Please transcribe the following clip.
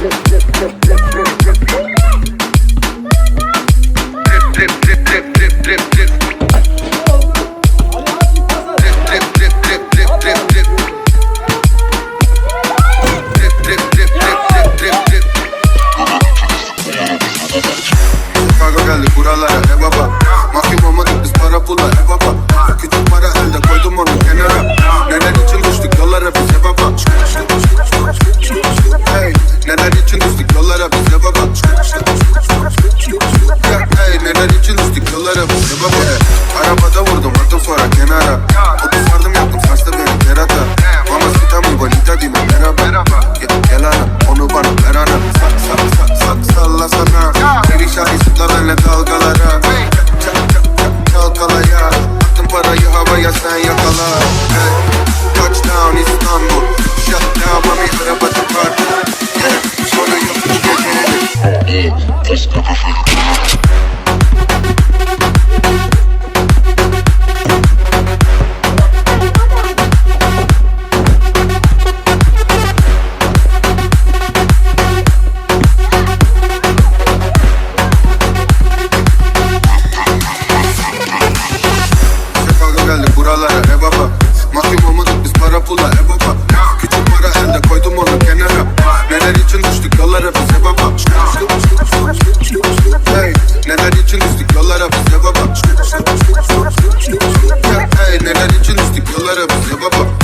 flip, flip, flip, flip. Hey. Touchdown İstanbul Shut down mami arabada park. Sonra yok geceleri Chicago pula e baba Küçük para elde koydum onu kenara. Neler için düştük yollara biz e baba Hey neler için düştük yollara biz e baba Hey neler için düştük yollara biz e baba